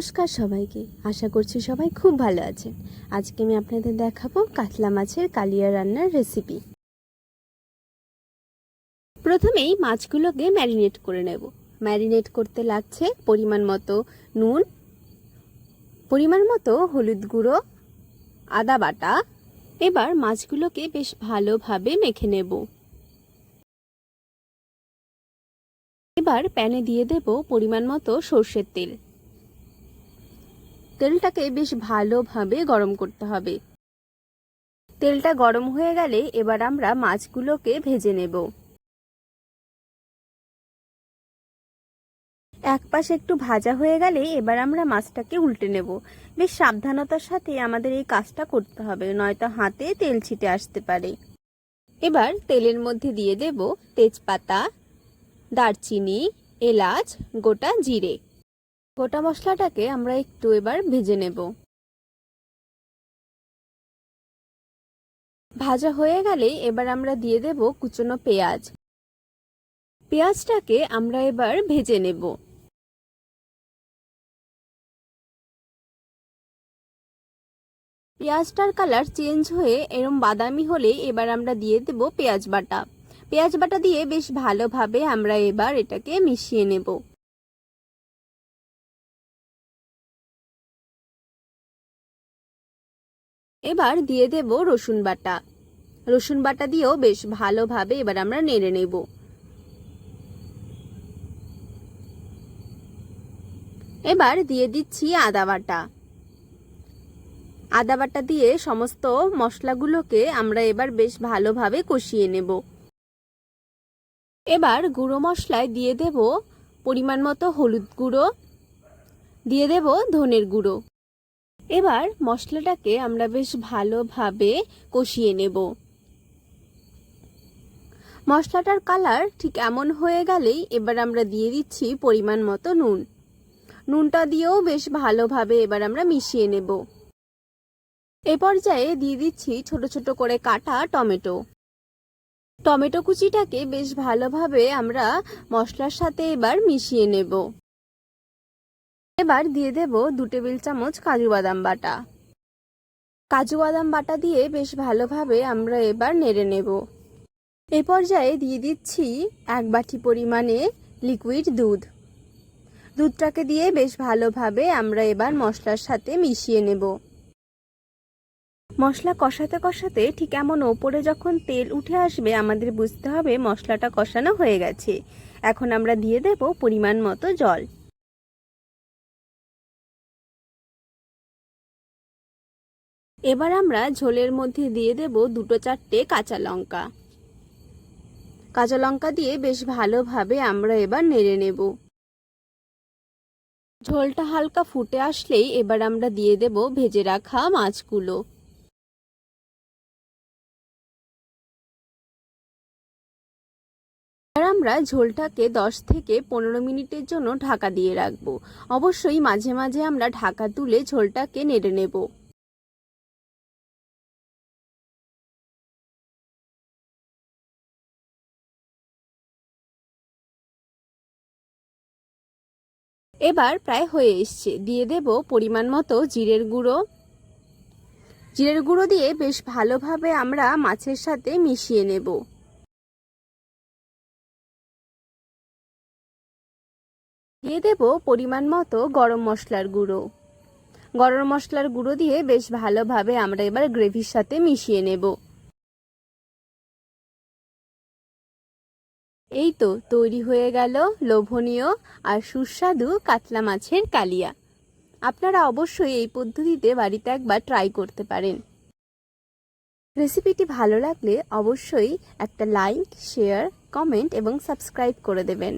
নমস্কার সবাইকে। আশা করছি সবাই খুব ভালো আছেন। আজকে আমি আপনাদের দেখাবো কাতলা মাছের কালিয়া রান্নার রেসিপি প্রথমেই মাছগুলোকে ম্যারিনেট করে নেব। ম্যারিনেট করতে লাগছে পরিমাণ মতো নুন, পরিমাণ মতো হলুদ গুঁড়ো, আদা বাটা। এবার মাছগুলোকে বেশ ভালোভাবে মেখে নেব। এবার প্যানে দিয়ে দেব পরিমাণ মতো সর্ষের তেল। তেলটাকে বেশ ভালোভাবে গরম করতে হবে। তেলটা গরম হয়ে গেলে এবার আমরা মাছগুলোকে ভেজে নেব। এক পাশে একটু ভাজা হয়ে গেলে এবার আমরা মাছটাকে উল্টে নেব। বেশ সাবধানতার সাথে আমাদের এই কাজটা করতে হবে, নয়তো হাতে তেল ছিটে আসতে পারে। এবার তেলের মধ্যে দিয়ে দেব তেজপাতা, দারচিনি, এলাচ, গোটা জিরে। গোটা মশলাটাকে আমরা একটু এবার ভেজে নেব। ভাজা হয়ে গেলে এবার আমরা দিয়ে দেব কুচনো পেঁয়াজ। পেঁয়াজটাকে আমরা এবার ভেজে নেব। পেঁয়াজটার কালার চেঞ্জ হয়ে এরম বাদামি হলে এবার আমরা দিয়ে দেব পেঁয়াজ বাটা। পেঁয়াজ বাটা দিয়ে বেশ ভালোভাবে আমরা এবার এটাকে মিশিয়ে নেব। এবার দিয়ে দেব রসুন বাটা। রসুন বাটা দিয়েও বেশ ভালোভাবে এবার আমরা নেড়ে নেব। এবার দিয়ে দিচ্ছি আদা বাটা। আদা বাটা দিয়ে সমস্ত মশলাগুলোকে আমরা এবার বেশ ভালোভাবে কষিয়ে নেব। এবার গুঁড়ো মশলায় দিয়ে দেব পরিমাণ মতো হলুদ গুঁড়ো, দিয়ে দেব ধনের গুঁড়ো। এবার মশলাটাকে আমরা বেশ ভালোভাবে কষিয়ে নেব। মশলাটার কালার ঠিক এমন হয়ে গেলেই এবার আমরা দিয়ে দিচ্ছি পরিমাণ মতো নুন। নুনটা দিয়েও বেশ ভালোভাবে এবার আমরা মিশিয়ে নেব। এ পর্যায়ে দিয়ে দিচ্ছি ছোট ছোট করে কাটা টমেটো। টমেটো কুচিটাকে বেশ ভালোভাবে আমরা মশলার সাথে এবার মিশিয়ে নেব। এবার দিয়ে দেব দু টেবিল চামচ কাজু বাদাম বাটা। কাজু বাদাম বাটা দিয়ে বেশ ভালোভাবে আমরা এবার নেড়ে নেব। এ পর্যায়ে দিয়ে দিচ্ছি এক বাটি পরিমাণে লিকুইড দুধ। দুধটাকে দিয়ে বেশ ভালোভাবে আমরা এবার মশলার সাথে মিশিয়ে নেব। মশলা কষাতে কষাতে ঠিক এমন ওপরে যখন তেল উঠে আসবে, আমাদের বুঝতে হবে মশলাটা কষানো হয়ে গেছে। এখন আমরা দিয়ে দেব পরিমাণ মতো জল। এবার আমরা ঝোলের মধ্যে দিয়ে দেব দুটো চারটে কাঁচা লঙ্কা। কাঁচা লঙ্কা দিয়ে বেশ ভালোভাবে আমরা এবার নেড়ে নেব। ঝোলটা হালকা ফুটে আসলেই এবার আমরা দিয়ে দেব ভেজে রাখা মাছগুলো। এবার আমরা ঝোলটাকে দশ থেকে পনেরো মিনিটের জন্য ঢাকা দিয়ে রাখব। অবশ্যই মাঝে মাঝে আমরা ঢাকা তুলে ঝোলটাকে নেড়ে নেব। এবার প্রায় হয়ে এসছে। দিয়ে দেব পরিমাণ মতো জিরের গুঁড়ো। জিরের গুঁড়ো দিয়ে বেশ ভালোভাবে আমরা মাছের সাথে মিশিয়ে নেব। দিয়ে দেব পরিমাণ মতো গরম মশলার গুঁড়ো। গরম মশলার গুঁড়ো দিয়ে বেশ ভালোভাবে আমরা এবার গ্রেভির সাথে মিশিয়ে নেব। এই তো তৈরি হয়ে গেল লোভনীয় আর সুস্বাদু কাতলা মাছের কালিয়া। আপনারা অবশ্যই এই পদ্ধতিতে বাড়িতে একবার ট্রাই করতে পারেন। রেসিপিটি ভালো লাগলে অবশ্যই একটা লাইক শেয়ার কমেন্ট এবং সাবস্ক্রাইব করে দেবেন।